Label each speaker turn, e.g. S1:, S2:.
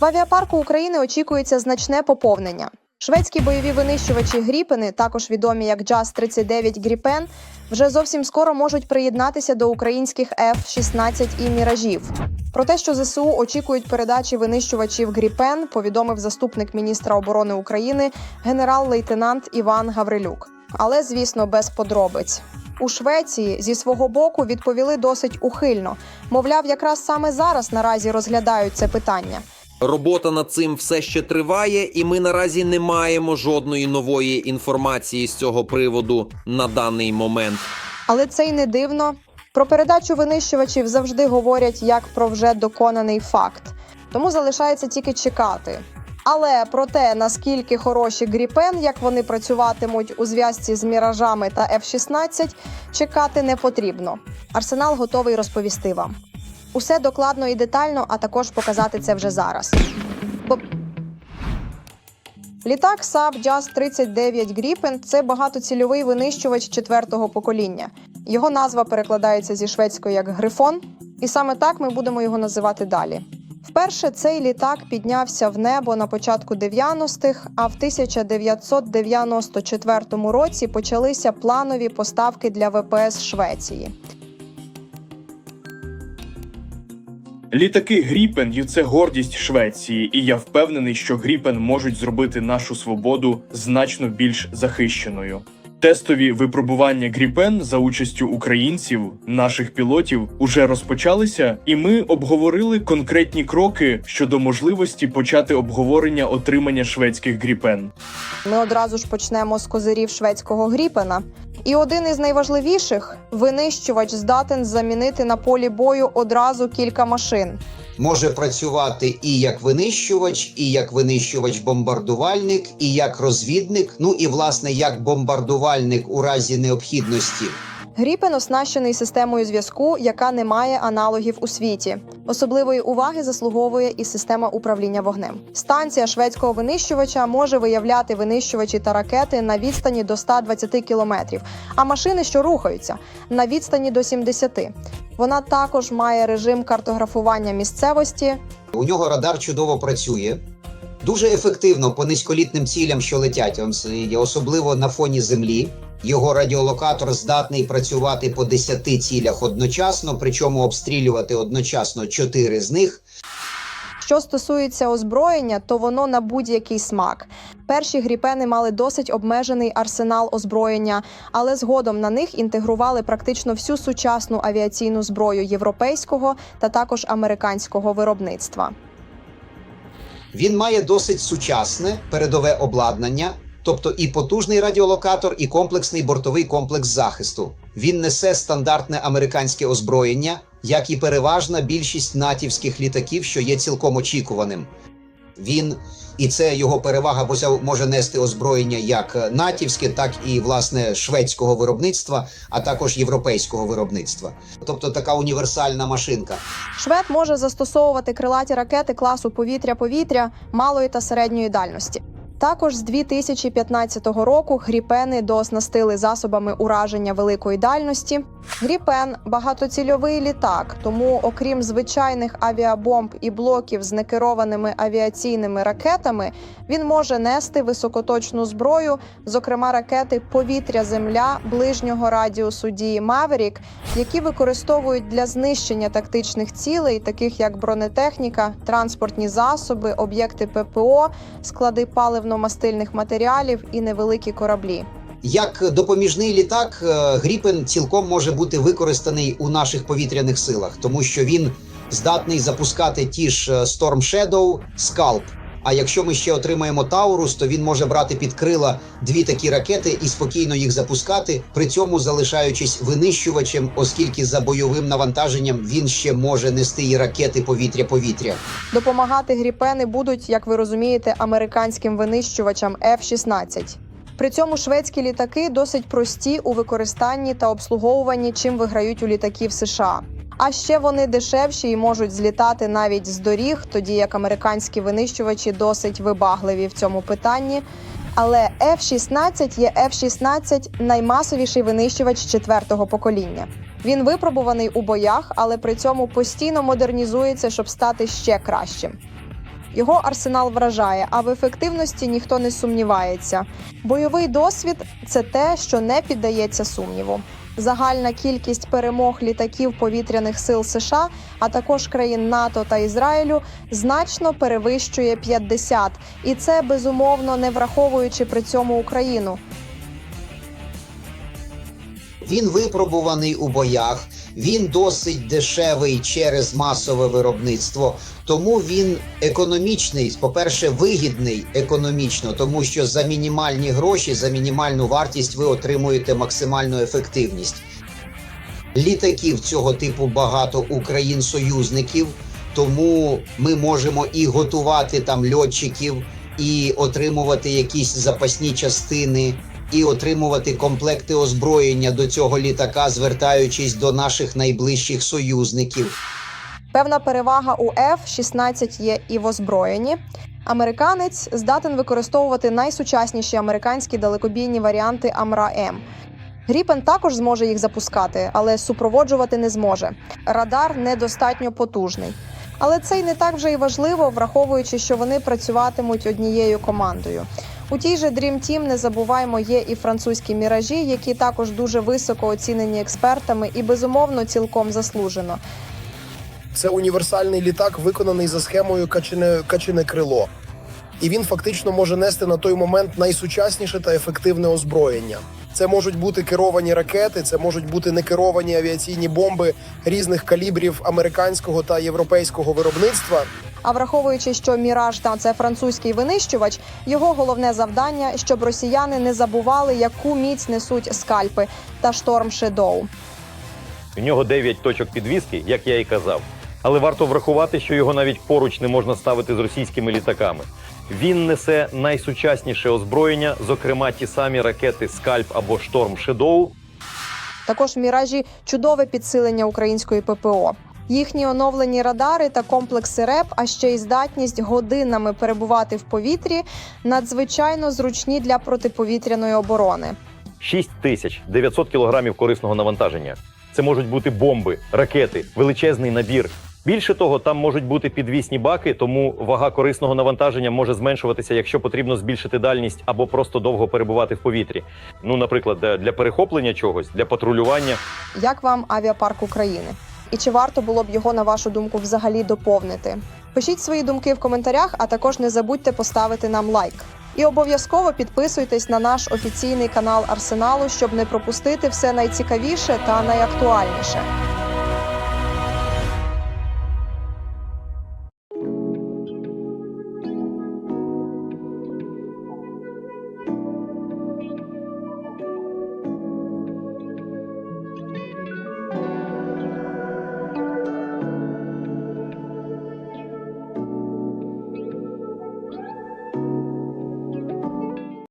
S1: В авіапарку України очікується значне поповнення. Шведські бойові винищувачі Гріпени, також відомі як Джаз 39 Гріпен, вже зовсім скоро можуть приєднатися до українських F-16 і міражів. Про те, що ЗСУ очікують передачі винищувачів Гріпен, повідомив заступник міністра оборони України генерал-лейтенант Іван Гаврилюк. Але, звісно, без подробиць. У Швеції зі свого боку відповіли досить ухильно. Мовляв, якраз саме зараз наразі розглядають це питання.
S2: Робота над цим все ще триває, і ми наразі не маємо жодної нової інформації з цього приводу на даний момент.
S1: Але це й не дивно. Про передачу винищувачів завжди говорять як про вже доконаний факт. Тому залишається тільки чекати. Але про те, наскільки хороші гріпен, як вони працюватимуть у зв'язці з міражами та F-16, чекати не потрібно. Арсенал готовий розповісти вам. Усе докладно і детально, а також показати це вже зараз. Літак Saab Jazz 39 Gripen – це багатоцільовий винищувач четвертого покоління. Його назва перекладається зі шведської як грифон, і саме так ми будемо його називати далі. Вперше цей літак піднявся в небо на початку 90-х, а в 1994 році почалися планові поставки для ВПС Швеції.
S3: Літаки Гріпен це гордість Швеції, і я впевнений, що Гріпен можуть зробити нашу свободу значно більш захищеною. Тестові випробування Гріпен за участю українців, наших пілотів, уже розпочалися, і ми обговорили конкретні кроки щодо можливості почати обговорення отримання шведських Гріпен.
S1: Ми одразу ж почнемо з козирів шведського гріпена. І один із найважливіших винищувач здатен замінити на полі бою одразу кілька машин.
S4: Може працювати і як винищувач, і як винищувач-бомбардувальник, і як розвідник, ну і власне як бомбардувальник у разі необхідності.
S1: Гріпен оснащений системою зв'язку, яка не має аналогів у світі. Особливої уваги заслуговує і система управління вогнем. Станція шведського винищувача може виявляти винищувачі та ракети на відстані до 120 кілометрів, а машини, що рухаються, на відстані до 70. Вона також має режим картографування місцевості,
S4: У нього радар чудово працює. Дуже ефективно по низьколітним цілям, що летять, особливо на фоні землі. Його радіолокатор здатний працювати по 10 цілях одночасно, причому обстрілювати одночасно 4 з них.
S1: Що стосується озброєння, то воно на будь-який смак. Перші гріпени мали досить обмежений арсенал озброєння, але згодом на них інтегрували практично всю сучасну авіаційну зброю європейського та також американського виробництва.
S4: Він має досить сучасне передове обладнання, тобто і потужний радіолокатор, і комплексний бортовий комплекс захисту. Він несе стандартне американське озброєння, як і переважна більшість натівських літаків, що є цілком очікуваним. Він і це його перевага, бо може нести озброєння як натівське, так і власне шведського виробництва, а також європейського виробництва. Тобто така універсальна машинка.
S1: Швед може застосовувати крилаті ракети класу повітря-повітря малої та середньої дальності. Також з 2015 року гріпени дооснастили засобами ураження великої дальності. Гріпен багатоцільовий літак, тому, окрім звичайних авіабомб і блоків з некерованими авіаційними ракетами, він може нести високоточну зброю, зокрема ракети повітря-земля ближнього радіусу дії Маверік, які використовують для знищення тактичних цілей, таких як бронетехніка, транспортні засоби, об'єкти ППО, склади паливно-мастильних матеріалів і невеликі кораблі.
S4: Як допоміжний літак, е, Гріпен цілком може бути використаний у наших повітряних силах, тому що він здатний запускати ті ж е, Storm Shadow, Scalp. А якщо ми ще отримаємо Таурус, то він може брати під крила дві такі ракети і спокійно їх запускати, при цьому залишаючись винищувачем, оскільки за бойовим навантаженням він ще може нести і ракети повітря-повітря.
S1: Допомагати гріпени будуть, як ви розумієте, американським винищувачам F-16. При цьому шведські літаки досить прості у використанні та обслуговуванні, чим виграють у літаків США. А ще вони дешевші і можуть злітати навіть з доріг, тоді як американські винищувачі досить вибагливі в цьому питанні. Але F-16 є F-16 наймасовіший винищувач четвертого покоління. Він випробуваний у боях, але при цьому постійно модернізується, щоб стати ще кращим. Його арсенал вражає, а в ефективності ніхто не сумнівається. Бойовий досвід це те, що не піддається сумніву. Загальна кількість перемог літаків повітряних сил США, а також країн НАТО та Ізраїлю, значно перевищує 50. І це безумовно не враховуючи при цьому Україну.
S4: Він випробуваний у боях, він досить дешевий через масове виробництво, тому він економічний, по-перше, вигідний економічно, тому що за мінімальні гроші, за мінімальну вартість ви отримуєте максимальну ефективність. Літаків цього типу багато у країн-союзників, тому ми можемо і готувати там льотчиків, і отримувати якісь запасні частини, і отримувати комплекти озброєння до цього літака, звертаючись до наших найближчих союзників.
S1: Певна перевага у F-16 є і в озброєнні. Американець здатен використовувати найсучасніші американські далекобійні варіанти Амра-М. Гріпен також зможе їх запускати, але супроводжувати не зможе. Радар недостатньо потужний. Але це й не так вже й важливо, враховуючи, що вони працюватимуть однією командою. У тій же Dream Team, не забуваємо, є і французькі міражі, які також дуже високо оцінені експертами і безумовно цілком заслужено.
S5: Це універсальний літак, виконаний за схемою качине, качине крило. І він фактично може нести на той момент найсучасніше та ефективне озброєння. Це можуть бути керовані ракети, це можуть бути некеровані авіаційні бомби різних калібрів американського та європейського виробництва.
S1: А враховуючи, що Міраж та це французький винищувач, його головне завдання, щоб росіяни не забували, яку міць несуть скальпи та шторм Шедоу.
S6: У нього 9 точок підвіски, як я і казав. Але варто врахувати, що його навіть поруч не можна ставити з російськими літаками. Він несе найсучасніше озброєння, зокрема ті самі ракети Скальп або Шторм Шедоу,
S1: Також в міражі чудове підсилення української ППО. Їхні оновлені радари та комплекси РЕП, а ще й здатність годинами перебувати в повітрі, надзвичайно зручні для протиповітряної оборони.
S6: 6900 кілограмів корисного навантаження. Це можуть бути бомби, ракети, величезний набір. Більше того, там можуть бути підвісні баки, тому вага корисного навантаження може зменшуватися, якщо потрібно збільшити дальність або просто довго перебувати в повітрі. Ну, наприклад, для- для перехоплення чогось, для патрулювання.
S1: Як вам авіапарк України? І чи варто було б його, на вашу думку, взагалі доповнити? Пишіть свої думки в коментарях, а також не забудьте поставити нам лайк. І обов'язково підписуйтесь на наш офіційний канал Арсеналу, щоб не пропустити все найцікавіше та найактуальніше.